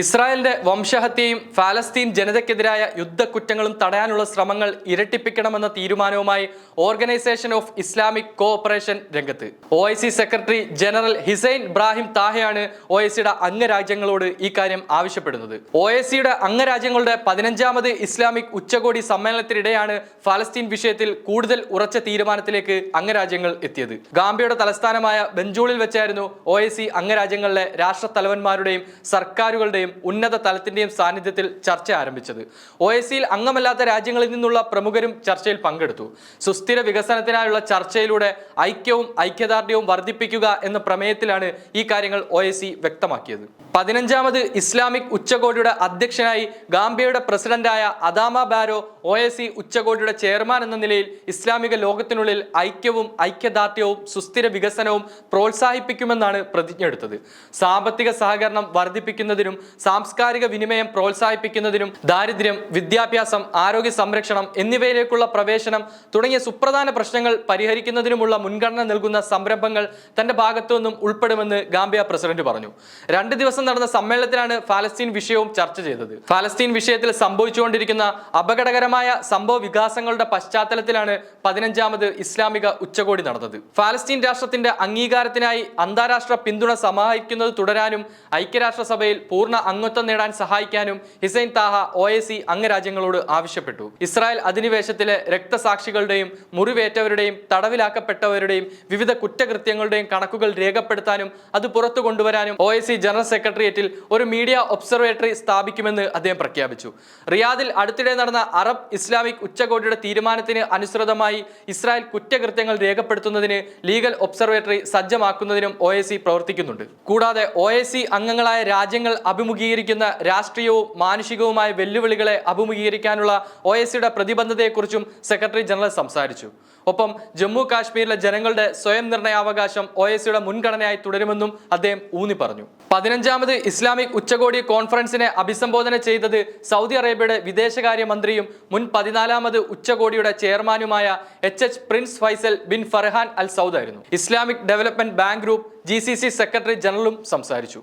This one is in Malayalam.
ഇസ്രായേലിന്റെ വംശഹത്യയും ഫാലസ്തീൻ ജനതയ്ക്കെതിരായ യുദ്ധക്കുറ്റങ്ങളും തടയാനുള്ള ശ്രമങ്ങൾ ഇരട്ടിപ്പിക്കണമെന്ന തീരുമാനവുമായി ഓർഗനൈസേഷൻ ഓഫ് ഇസ്ലാമിക് കോഓപ്പറേഷൻ രംഗത്ത്. O secretary general Hissein Ibrahim താഹയാണ് O A സിയുടെ അംഗരാജ്യങ്ങളോട് ഈ കാര്യം ആവശ്യപ്പെടുന്നത്. ഒ എ സിയുടെ അംഗരാജ്യങ്ങളുടെ പതിനഞ്ചാമത് ഇസ്ലാമിക് ഉച്ചകോടി സമ്മേളനത്തിനിടെയാണ് ഫലസ്തീൻ വിഷയത്തിൽ കൂടുതൽ ഉറച്ച തീരുമാനത്തിലേക്ക് അംഗരാജ്യങ്ങൾ എത്തിയത്. ഗാംബിയയുടെ തലസ്ഥാനമായ ബെഞ്ചൂളിൽ വെച്ചായിരുന്നു ഒ അംഗരാജ്യങ്ങളിലെ രാഷ്ട്രത്തലവന്മാരുടെയും സർക്കാരുകളുടെയും ഉന്നത തലത്തിന്റെയും സാന്നിധ്യത്തിൽ ചർച്ച ആരംഭിച്ചത്. ഒ എസ് സിയിൽ അംഗമല്ലാത്ത രാജ്യങ്ങളിൽ നിന്നുള്ള പ്രമുഖരും ചർച്ചയിൽ പങ്കെടുത്തു. സുസ്ഥിര വികസനത്തിനായുള്ള ചർച്ചയിലൂടെ ഐക്യവും ഐക്യദാർഢ്യവും വർദ്ധിപ്പിക്കുക എന്ന പ്രമേയത്തിലാണ് ഈ കാര്യങ്ങൾ ഒ എസ് സി വ്യക്തമാക്കിയത്. പതിനഞ്ചാമത് ഇസ്ലാമിക് ഉച്ചകോടിയുടെ അധ്യക്ഷനായി ഗാംബിയയുടെ പ്രസിഡന്റായ Adama Barrow O S C ഉച്ചകോടിയുടെ ചെയർമാൻ എന്ന നിലയിൽ ഇസ്ലാമിക ലോകത്തിനുള്ളിൽ ഐക്യവും ഐക്യദാർഢ്യവും സുസ്ഥിര വികസനവും പ്രോത്സാഹിപ്പിക്കുമെന്നാണ് പ്രതിജ്ഞ എടുത്തത് സാമ്പത്തിക സഹകരണം വർദ്ധിപ്പിക്കുന്നതിനും സാംസ്കാരിക വിനിമയം പ്രോത്സാഹിപ്പിക്കുന്നതിനും ദാരിദ്ര്യം വിദ്യാഭ്യാസം ആരോഗ്യ സംരക്ഷണം എന്നിവയിലേക്കുള്ള പ്രവേശനം തുടങ്ങിയ സുപ്രധാന പ്രശ്നങ്ങൾ പരിഹരിക്കുന്നതിനുമുള്ള മുൻഗണന നൽകുന്ന സംരംഭങ്ങൾ തന്റെ ഭാഗത്തു നിന്നും ഉൾപ്പെടുമെന്ന് ഗാംബിയ പ്രസിഡന്റ് പറഞ്ഞു. രണ്ട് ദിവസം നടന്ന സമ്മേളനത്തിലാണ് ഫലസ്തീൻ വിഷയവും ചർച്ച ചെയ്തത്. ഫലസ്തീൻ വിഷയത്തിൽ സംഭവിച്ചുകൊണ്ടിരിക്കുന്ന അപകടകരമായ സംഭവ വികാസങ്ങളുടെ പശ്ചാത്തലത്തിലാണ് പതിനഞ്ചാമത് ഇസ്ലാമിക ഉച്ചകോടി നടന്നത്. ഫലസ്തീൻ രാഷ്ട്രത്തിന്റെ അംഗീകാരത്തിനായി അന്താരാഷ്ട്ര പിന്തുണ സമാഹരിക്കുന്നത് തുടരാനും ഐക്യരാഷ്ട്രസഭയിൽ പൂർണ അംഗത്വം നേടാൻ സഹായിക്കാനും Hissein Taha O A C അംഗരാജ്യങ്ങളോട് ആവശ്യപ്പെട്ടു. ഇസ്രായേൽ അധിനിവേശത്തിലെ രക്തസാക്ഷികളുടെയും മുറിവേറ്റവരുടെയും തടവിലാക്കപ്പെട്ടവരുടെയും വിവിധ കുറ്റകൃത്യങ്ങളുടെയും കണക്കുകൾ രേഖപ്പെടുത്താനും അത് പുറത്തു കൊണ്ടുവരാനും ഒ എ സി ജനറൽ സെക്രട്ടേറിയറ്റിൽ ഒരു മീഡിയ ഒബ്സർവേറ്ററി സ്ഥാപിക്കുമെന്ന് അദ്ദേഹം പ്രഖ്യാപിച്ചു. റിയാദിൽ അടുത്തിടെ നടന്ന അറബ് ഇസ്ലാമിക് ഉച്ചകോടിയുടെ തീരുമാനത്തിന് അനുസൃതമായി ഇസ്രായേൽ കുറ്റകൃത്യങ്ങൾ രേഖപ്പെടുത്തുന്നതിന് ലീഗൽ ഒബ്സർവേറ്ററി സജ്ജമാക്കുന്നതിനും ഒ പ്രവർത്തിക്കുന്നുണ്ട്. കൂടാതെ ഒ അംഗങ്ങളായ രാജ്യങ്ങൾ അഭിമുഖീകരിക്കുന്ന രാഷ്ട്രീയവും മാനുഷികവുമായ വെല്ലുവിളികളെ അഭിമുഖീകരിക്കാനുള്ള ഒ എസ് പ്രതിബദ്ധതയെക്കുറിച്ചും സെക്രട്ടറി ജനറൽ സംസാരിച്ചു. ഒപ്പം ജമ്മു കാശ്മീരിലെ ജനങ്ങളുടെ സ്വയം നിർണയാവകാശം ഒ എസ് മുൻഗണനയായി തുടരുമെന്നും അദ്ദേഹം ഊന്നി പറഞ്ഞു. പതിനഞ്ചാമത് ഇസ്ലാമിക് ഉച്ചകോടി കോൺഫറൻസിനെ അഭിസംബോധന ചെയ്തത് സൗദി അറേബ്യയുടെ വിദേശകാര്യ മന്ത്രിയും മുൻ പതിനാലാമത് ഉച്ചകോടിയുടെ ചെയർമാനുമായ H H Prince Faisal bin Farhan Al Saud ആയിരുന്നു. Islamic development bank group G secretary ജനറലും സംസാരിച്ചു.